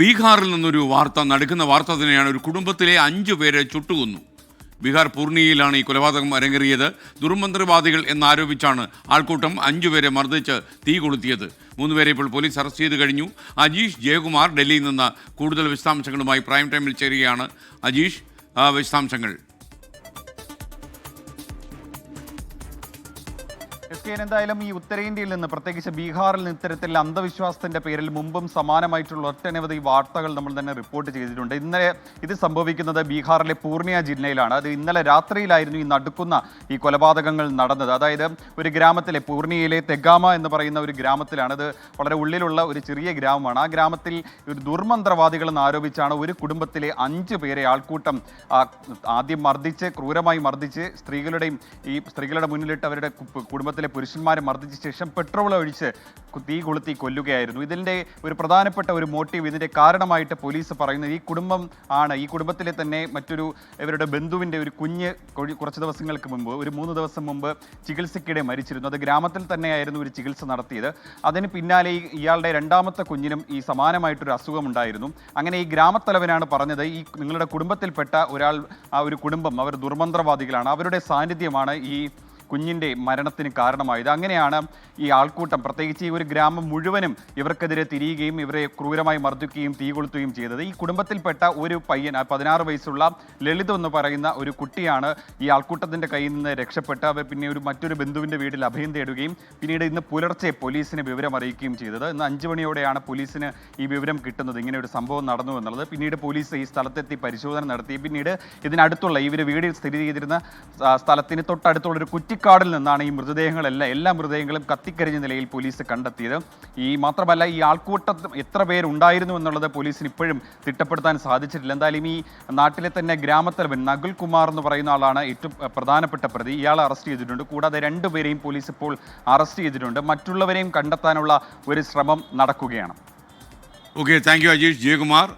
ബീഹാറിൽ നിന്നൊരു വാർത്ത നടക്കുന്ന വാർത്ത തന്നെയാണ്. ഒരു കുടുംബത്തിലെ അഞ്ചു പേരെ ചുട്ടുകൊന്നു. ബീഹാർ പൂർണിയയിലാണ് ഈ കൊലപാതകം അരങ്ങേറിയത്. ദുർമന്ത്രവാദികൾ എന്നാരോപിച്ചാണ് ആൾക്കൂട്ടം അഞ്ചുപേരെ മർദ്ദിച്ച് തീ കൊളുത്തിയത്. മൂന്നുപേരെ ഇപ്പോൾ പോലീസ് അറസ്റ്റ് ചെയ്ത് കഴിഞ്ഞു. അജീഷ് ജയകുമാർ ഡൽഹിയിൽ നിന്ന് കൂടുതൽ വിശദാംശങ്ങളുമായി പ്രൈം ടൈമിൽ ചേരുകയാണ്. അജീഷ് വിശദാംശങ്ങൾ. എസ് കെ എന്തായാലും ഈ ഉത്തരേന്ത്യയിൽ നിന്ന് പ്രത്യേകിച്ച് ബീഹാറിൽ നിന്ന് ഇത്തരത്തിൽ അന്ധവിശ്വാസത്തിന്റെ പേരിൽ മുമ്പും സമാനമായിട്ടുള്ള ഒട്ടനവധി വാർത്തകൾ നമ്മൾ തന്നെ റിപ്പോർട്ട് ചെയ്തിട്ടുണ്ട്. ഇന്നലെ ഇത് സംഭവിക്കുന്നത് ബീഹാറിലെ പൂർണിയ ജില്ലയിലാണ്. അത് ഇന്നലെ രാത്രിയിലായിരുന്നു ഈ നടുക്കുന്ന ഈ കൊലപാതകങ്ങൾ നടന്നത്. അതായത് ഒരു ഗ്രാമത്തിലെ പൂർണിയയിലെ തെഗാമ എന്ന് പറയുന്ന ഒരു ഗ്രാമത്തിലാണ്. അത് വളരെ ഉള്ളിലുള്ള ഒരു ചെറിയ ഗ്രാമമാണ്. ആ ഗ്രാമത്തിൽ ഒരു ദുർമന്ത്രവാദികൾ എന്ന് ആരോപിച്ചാണ് ഒരു കുടുംബത്തിലെ അഞ്ച് പേരെ ആൾക്കൂട്ടം ആദ്യം മർദ്ദിച്ച് ക്രൂരമായി മർദ്ദിച്ച് സ്ത്രീകളുടെയും ഈ സ്ത്രീകളുടെ മുന്നിലിട്ട് അവരുടെ കു- കുടുംബത്തിലെ പുരുഷന്മാരെ മർദ്ദിച്ച ശേഷം പെട്രോൾ ഒഴിച്ച് തീ കൊളുത്തി കൊല്ലുകയായിരുന്നു. ഇതിന്റെ ഒരു പ്രധാനപ്പെട്ട ഒരു മോട്ടീവ് ഇതിന്റെ കാരണമായിട്ട് പോലീസ് പറയുന്നത് ഈ കുടുംബം ആണ്. ഈ കുടുംബത്തിലെ തന്നെ മറ്റൊരു ഇവരുടെ ബന്ധുവിന്റെ ഒരു കുഞ്ഞ് കുറച്ച് ദിവസങ്ങൾക്ക് മുമ്പ് ഒരു മൂന്ന് ദിവസം മുമ്പ് ചികിത്സയ്ക്കിടെ മരിച്ചിരുന്നു. അത് ഗ്രാമത്തിൽ തന്നെയായിരുന്നു ഒരു ചികിത്സ നടത്തിയത്. അതിന് പിന്നാലെ ഇയാളുടെ രണ്ടാമത്തെ കുഞ്ഞിനും ഈ സമാനമായിട്ടൊരു അസുഖമുണ്ടായിരുന്നു അങ്ങനെ ഈ ഗ്രാമത്തലവനാണ് പറഞ്ഞത് ഈ നിങ്ങളുടെ കുടുംബത്തിൽപ്പെട്ട ഒരാൾ ആ ഒരു കുടുംബം അവർ ദുർമന്ത്രവാദികളാണ്. അവരുടെ സാന്നിധ്യമാണ് ഈ കുഞ്ഞിന്റെ മരണത്തിന് കാരണമായത്. അങ്ങനെയാണ് ഈ ആൾക്കൂട്ടം. പ്രത്യേകിച്ച് ഈ ഒരു ഗ്രാമം മുഴുവനും ഇവർക്കെതിരെ തിരിയുകയും ഇവരെ ക്രൂരമായി മർദ്ദിക്കുകയും തീ കൊളുത്തുകയും ചെയ്തത്. ഈ കുടുംബത്തിൽപ്പെട്ട ഒരു പയ്യൻ പതിനാറ് വയസ്സുള്ള ലളിത് എന്ന് പറയുന്ന ഒരു കുട്ടിയാണ് ഈ ആൾക്കൂട്ടത്തിന്റെ കയ്യിൽ നിന്ന് രക്ഷപ്പെട്ട് അവർ പിന്നെ ഒരു മറ്റൊരു ബന്ധുവിന്റെ വീട്ടിൽ അഭയം തേടുകയും പിന്നീട് ഇന്ന് പുലർച്ചെ പോലീസിനെ വിവരം അറിയിക്കുകയും ചെയ്തത്. ഇന്ന് അഞ്ച് മണിയോടെയാണ് പോലീസിന് ഈ വിവരം കിട്ടുന്നത്. ഇങ്ങനെ ഒരു സംഭവം നടന്നു എന്നുള്ളത്. പിന്നീട് പോലീസ് ഈ സ്ഥലത്തെത്തി പരിശോധന നടത്തി. പിന്നീട് ഇതിനടുത്തുള്ള ഇവർ വീടിൽ സ്ഥിതി ചെയ്തിരുന്ന സ്ഥലത്തിന് തൊട്ടടുത്തുള്ള ഒരു കുറ്റിക്കാടിൽ നിന്നാണ് ഈ മൃതദേഹങ്ങളെല്ലാം എല്ലാ മൃതദേഹങ്ങളും കത്തിക്കരിഞ്ഞ നിലയിൽ പോലീസ് കണ്ടെത്തിയത്. ഈ മാത്രമല്ല ഈ ആൾക്കൂട്ടം എത്ര പേരുണ്ടായിരുന്നു എന്നുള്ളത് പോലീസിന് ഇപ്പോഴും തിട്ടപ്പെടുത്താൻ സാധിച്ചിട്ടില്ല. എന്തായാലും ഈ നാട്ടിലെ തന്നെ ഗ്രാമത്തലവൻ നകുൽ കുമാർ എന്ന് പറയുന്ന ആളാണ് ഏറ്റവും പ്രധാനപ്പെട്ട പ്രതി. ഇയാളെ അറസ്റ്റ് ചെയ്തിട്ടുണ്ട്. കൂടാതെ രണ്ടുപേരെയും പോലീസ് ഇപ്പോൾ അറസ്റ്റ് ചെയ്തിട്ടുണ്ട്. മറ്റുള്ളവരെയും കണ്ടെത്താനുള്ള ഒരു ശ്രമം നടക്കുകയാണ്. Okay thank you Ajeesh Jayakumar